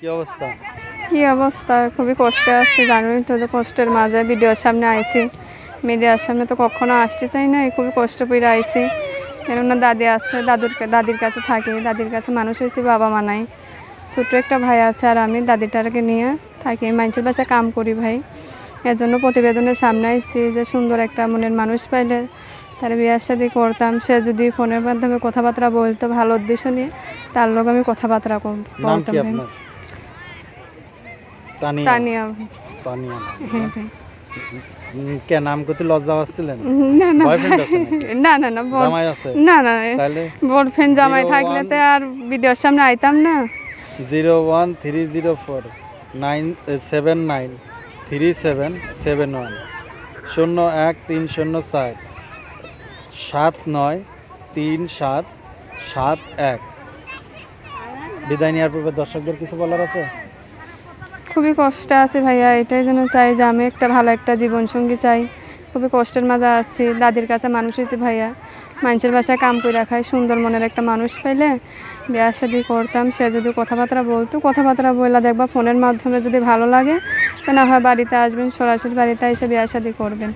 কি অবস্থা? কি অবস্থা? খুবই কষ্টে আছি জানোই তো যে কষ্টের মাঝে ভিডিওর সামনে আইছি। মিডিয়ার সামনে তো কখনো আসতে চাই না খুবই কষ্ট পেয়ে আইছি। কেননা দাদি আছে দাদুর দাদির কাছে থাকি দাদির কাছে মানুষ হয়েছি বাবা মা নাই। ছোট্ট একটা ভাই আছে আর আমি দাদিটাকে নিয়ে থাকি। মানুষের বাসায় কাম করি ভাই। এর জন্য প্রতিবেদনের সামনে আসছি যে সুন্দর একটা মনের মানুষ পাইলে তার বিয়ার সাথে করতাম। সে যদি ফোনের মাধ্যমে কথাবার্তা বলতো ভালো উদ্দেশ্য নিয়ে তার লোক আমি কথাবার্তা বলতাম তানিয়া। তানিয়া। ভাই। তানিয়া নাম। ভাই উম, কে নাম করতে লজ্জা পাচ্ছিলেন না না। বয়ফ্রেন্ড আছে নাকি? না না না জামাই আছে? না না তাহলে জামাই থাকলে তো আর ভিডিওর সামনে আইতাম না। Zero one three zero four nine seven nine three seven seven one শূন্য এক তিন শূন্য চার সাত নয় তিন সাত সাত এক। বিদায় নেওয়ার পূর্বে দর্শকদের কিছু বলার আছে? খুবই কষ্ট আছে ভাইয়া, এটাই যেন চাই যে আমি একটা ভালো একটা জীবনসঙ্গী চাই। খুবই কষ্টের মাঝে আছি, দাদির কাছে মানুষ হয়েছে ভাইয়া। মানুষের বাসায় কাম করে রাখায় সুন্দর মনের একটা মানুষ পাইলে বিয়ার শাদি করতাম, সে যদি কথাবার্তা বলতো, কথাবার্তা বললে দেখবা ফোনের মাধ্যমে যদি ভালো লাগে, তো না হয় বাড়িতে আসবেন, সরাসরি বাড়িতে এসে বিয়ার শাদি করবেন।